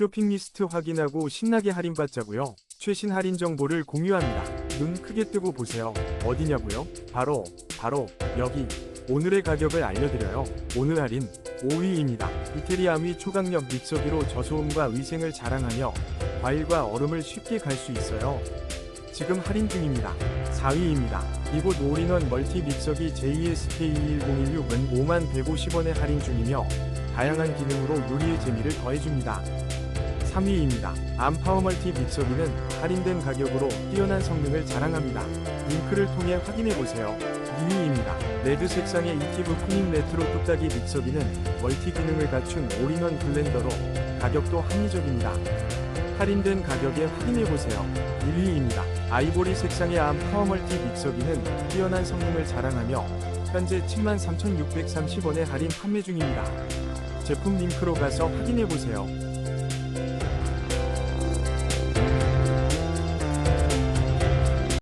쇼핑 리스트 확인하고 신나게 할인받자고요. 최신 할인 정보를 공유합니다. 눈 크게 뜨고 보세요. 어디냐고요? 바로 바로 여기 오늘의 가격을 알려드려요. 오늘 할인 5위입니다. 이태리 아미 초강력 믹서기로 저소음과 위생을 자랑하며 과일과 얼음을 쉽게 갈 수 있어요. 지금 할인 중입니다. 4위입니다. 이곳 올인원 멀티 믹서기 JSK21016은 5만 150원에 할인 중이며 다양한 기능으로 요리의 재미를 더해줍니다. 3위입니다. 암파워 멀티 믹서기는 할인된 가격으로 뛰어난 성능을 자랑합니다. 링크를 통해 확인해보세요. 2위입니다. 레드 색상의 이티브 쿠닝 레트로 뚝딱이 믹서기는 멀티 기능을 갖춘 올인원 블렌더로 가격도 합리적입니다. 할인된 가격에 확인해보세요. 1위입니다. 아이보리 색상의 암 파워 멀티 믹서기는 뛰어난 성능을 자랑하며 현재 73,630원에 할인 판매 중입니다. 제품 링크로 가서 확인해보세요. Thank you.